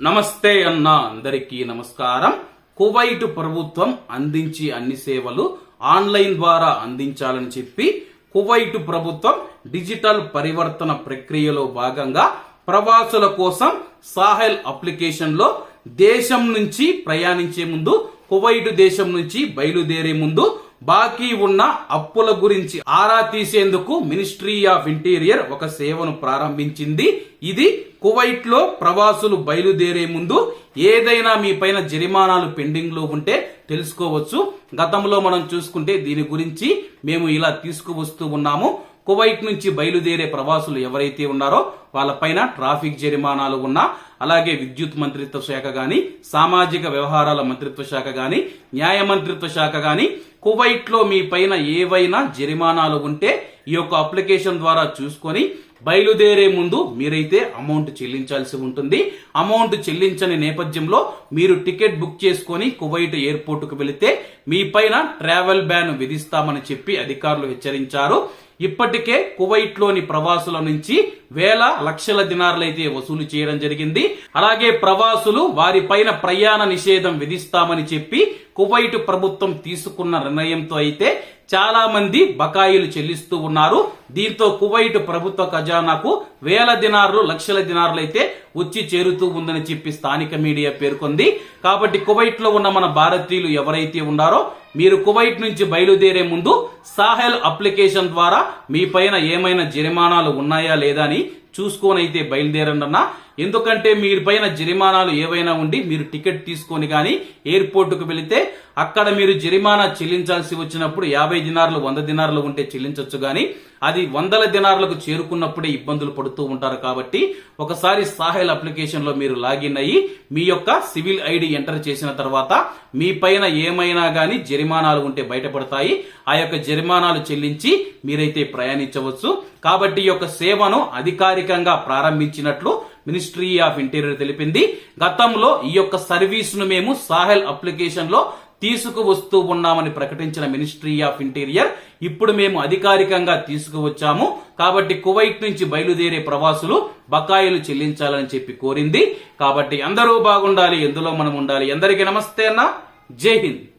నమస్తే అన్న అందరికీ నమస్కారం. కువైట్ ప్రభుత్వం అందించి అన్ని సేవలు ఆన్లైన్ ద్వారా అందించాలని చెప్పి కువైట్ ప్రభుత్వం డిజిటల్ పరివర్తన ప్రక్రియలో భాగంగా ప్రవాసుల కోసం సాహెల్ అప్లికేషన్లో దేశం నుంచి ప్రయాణించే ముందు కువైట్ దేశం నుంచి బయలుదేరే ముందు బాకీ ఉన్న అప్పుల గురించి ఆరా తీసేందుకు మినిస్ట్రీ ఆఫ్ ఇంటీరియర్ ఒక సేవను ప్రారంభించింది. ఇది కువైట్లో ప్రవాసులు బయలుదేరే ముందు ఏదైనా మీ పైన జరిమానాలు పెండింగ్లో ఉంటే తెలుసుకోవచ్చు. గతంలో మనం చూసుకుంటే దీని గురించి మేము ఇలా తీసుకువస్తూ ఉన్నాము. కువైట్ నుంచి బయలుదేరే ప్రవాసులు ఎవరైతే ఉన్నారో వాళ్ళపైన ట్రాఫిక్ జరిమానాలు ఉన్నా అలాగే విద్యుత్ మంత్రిత్వ శాఖ గాని సామాజిక వ్యవహారాల మంత్రిత్వ శాఖ గాని న్యాయ మంత్రిత్వ శాఖ గాని కువైట్లో మీ పైన ఏవైనా జరిమానాలు ఉంటే ఈ యొక్క అప్లికేషన్ ద్వారా చూసుకొని బయలుదేరే ముందు మీరైతే అమౌంట్ చెల్లించాల్సి ఉంటుంది. అమౌంట్ చెల్లించని నేపథ్యంలో మీరు టికెట్ బుక్ చేసుకొని కువైట్ ఎయిర్పోర్ట్కు వెళితే మీ పైన ట్రావెల్ బ్యాన్ విధిస్తామని చెప్పి అధికారులు హెచ్చరించారు. ఇప్పటికే కువైట్లోని ప్రవాసుల నుంచి వేల లక్షల దినార్లైతే వసూలు చేయడం జరిగింది. అలాగే ప్రవాసులు వారి పైన ప్రయాణ నిషేధం విధిస్తామని చెప్పి కువైట్ ప్రభుత్వం తీసుకున్న నిర్ణయంతో అయితే చాలా మంది బకాయిలు చెల్లిస్తూ ఉన్నారు. దీంతో కువైట్ ప్రభుత్వ ఖజానాకు వేల దినార్లు లక్షల దినార్లు అయితే వచ్చి చేరుతూ ఉందని చెప్పి స్థానిక మీడియా పేర్కొంది. కాబట్టి కువైట్లో ఉన్న మన భారతీయులు ఎవరైతే ఉన్నారో మీరు కువైట్ నుంచి బయలుదేరే ముందు సాహెల్ అప్లికేషన్ ద్వారా మీ పైన ఏమైనా జరిమానాలు ఉన్నాయా లేదా అని చూసుకొని అయితే బయలుదేరండి అన్న. ఎందుకంటే మీరు పైన జరిమానాలు ఏవైనా ఉండి మీరు టికెట్ తీసుకొని కానీ ఎయిర్పోర్టుకు వెళితే అక్కడ మీరు జరిమానా చెల్లించాల్సి వచ్చినప్పుడు యాభై దినార్లు వంద దినార్లు ఉంటే చెల్లించవచ్చు కానీ అది వందల దినార్లకు చేరుకున్నప్పుడే ఇబ్బందులు పడుతూ ఉంటారు కాబట్టి ఒకసారి సాహెల్ అప్లికేషన్లో మీరు లాగిన్ అయ్యి మీ యొక్క సివిల్ ఐడి ఎంటర్ చేసిన తర్వాత మీ పైన ఏమైనా కానీ జరిమానాలు ఉంటే బయటపడతాయి. ఆ యొక్క జరిమానాలు చెల్లించి మీరైతే ప్రయాణించవచ్చు. కాబట్టి ఈ యొక్క సేవను అధికారికంగా ప్రారంభించినట్లు మినిస్ట్రీ ఆఫ్ ఇంటీరియర్ తెలిపింది. గతంలో ఈ యొక్క సర్వీస్ను మేము సాహెల్ అప్లికేషన్లో తీసుకువస్తూ ఉన్నామని ప్రకటించిన మినిస్ట్రీ ఆఫ్ ఇంటీరియర్ ఇప్పుడు మేము అధికారికంగా తీసుకువచ్చాము. కాబట్టి కువైట్ నుంచి బయలుదేరే ప్రవాసులు బకాయిలు చెల్లించాలని చెప్పి కోరింది. కాబట్టి అందరూ బాగుండాలి ఎందులో మనం ఉండాలి. ఎందరికీ నమస్తే అన్న. జై హింద్.